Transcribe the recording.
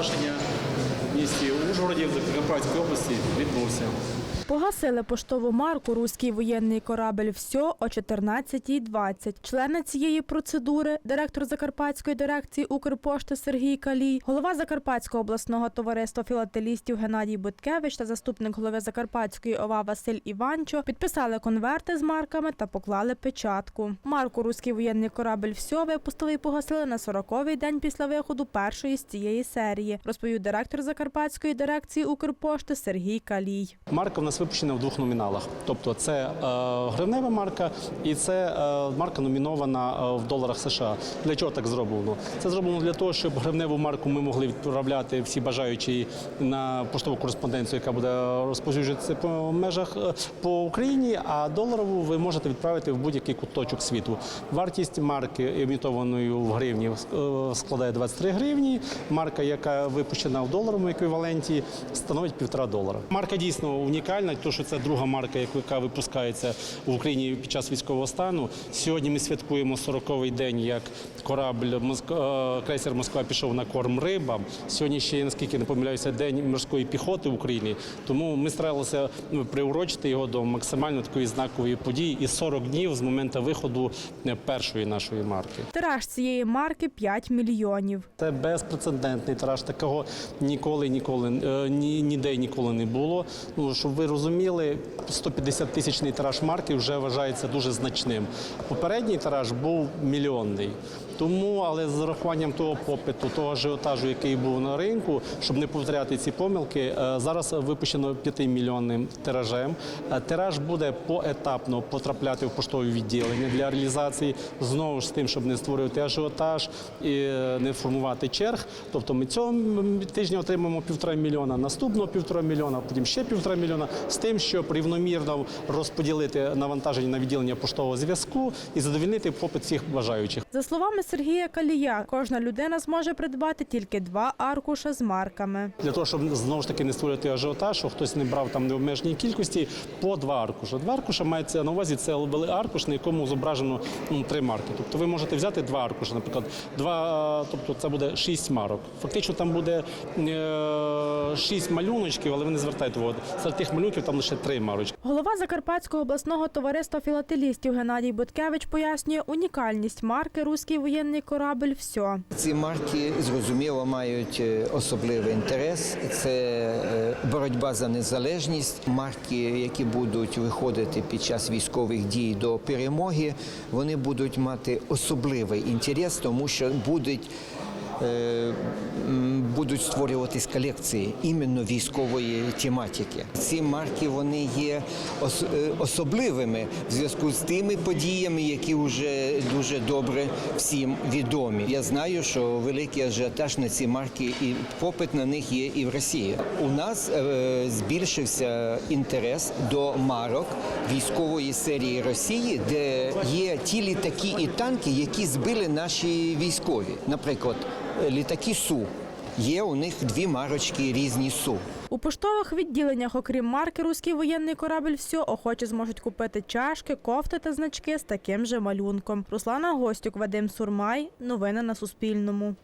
погашення в місті Ужгороді в Закарпатській області відбувся. Погасили поштову марку Руський воєнний корабель «Всьо» о 14.20. Члени цієї процедури, директор Закарпатської дирекції Укрпошти Сергій Калій, голова Закарпатського обласного товариства філателістів Геннадій Буткевич та заступник голови Закарпатської ОВА Василь Іванчо підписали конверти з марками та поклали печатку. Марку Руський воєнний корабель «Всьо» випустили і погасили на 40-й день після виходу першої з цієї серії, розповів директор Закарпатської дирекції Укрпошти Сергій Калій. Марка в нас випущена в двох номіналах. Тобто це е, гривнева марка і це е, марка номінована е, в доларах США. Для чого так зроблено? Це зроблено для того, щоб гривневу марку ми могли відправляти всі бажаючі на поштову кореспонденцію, яка буде розповсюджуватися по межах по Україні. А доларову ви можете відправити в будь-який куточок світу. Вартість марки емітованої в гривні складає 23 гривні. Марка, яка випущена в доларовому еквіваленті, становить півтора долара. Марка дійсно унікальна, тому що це друга марка, яка випускається в Україні під час військового стану. Сьогодні ми святкуємо 40-й день, як корабль е, крейсер Москва пішов на корм рибам. Сьогодні ще, наскільки не помиляюся, день морської піхоти в Україні. Тому ми старалися ну, приурочити його до максимально такої знакової події і 40 днів з моменту виходу е, першої нашої марки. Тираж цієї марки 5 мільйонів. Це безпрецедентний тираж. Такого ніколи, ніколи е, ні, ніде ніколи не було. Ну щоб ви розуміли, 150 тисячний тираж марки вже вважається дуже значним. Попередній тираж був мільйонний. Тому, але з урахуванням того попиту, того ажіотажу, який був на ринку, щоб не повторяти ці помилки, е, зараз випущено 5 мільйонним тиражем. Е, Тираж буде поетапно потрапляти в поштові відділення для реалізації, знову ж з тим, щоб не створювати ажіотаж і е, не формувати черг. Тобто ми цього тижня отримаємо півтора мільйона, наступного півтора мільйона, потім ще півтора мільйона, з тим, щоб рівномірно розподілити навантаження на відділення поштового зв'язку і задовільнити попит всіх бажаючих. За словами Сергія Калія, кожна людина зможе придбати тільки два аркуша з марками. Для того, щоб знову ж таки не створювати ажіотаж, що хтось не брав там необмеженій кількості, по два аркуша. Два аркуша мається на увазі це вели аркуш, на якому зображено ну, три марки. Тобто ви можете взяти два аркуша, наприклад, два, тобто це буде шість марок. Фактично там буде е, шість малюночків, але ви не звертайте увагу. Серед тих малюнків там лише три марочки. Голова Закарпатського обласного товариства філателістів Геннадій Буткевич пояснює унікальність марки Руський воєнний корабель «Всьо». Ці марки зрозуміло мають е, особливий інтерес. Це е, боротьба за незалежність. Марки, які будуть виходити під час військових дій до перемоги, вони будуть мати особливий інтерес, тому що будуть. Е, Будуть створюватись колекції іменно військової тематики. Ці марки вони є е, особливими в зв'язку з тими подіями, які вже дуже добре всім відомі. Я знаю, що великий ажіотаж на ці марки і попит на них є і в Росії. У нас е, збільшився інтерес до марок військової серії Росії, де є ті літаки і танки, які збили наші військові. Наприклад, літаки Су. Є у них дві марочки різні Су. У поштових відділеннях, окрім марки Руський воєнний корабель все охочі зможуть купити чашки, кофти та значки з таким же малюнком. Руслана Гостюк, Вадим Сурмай. Новини на Суспільному.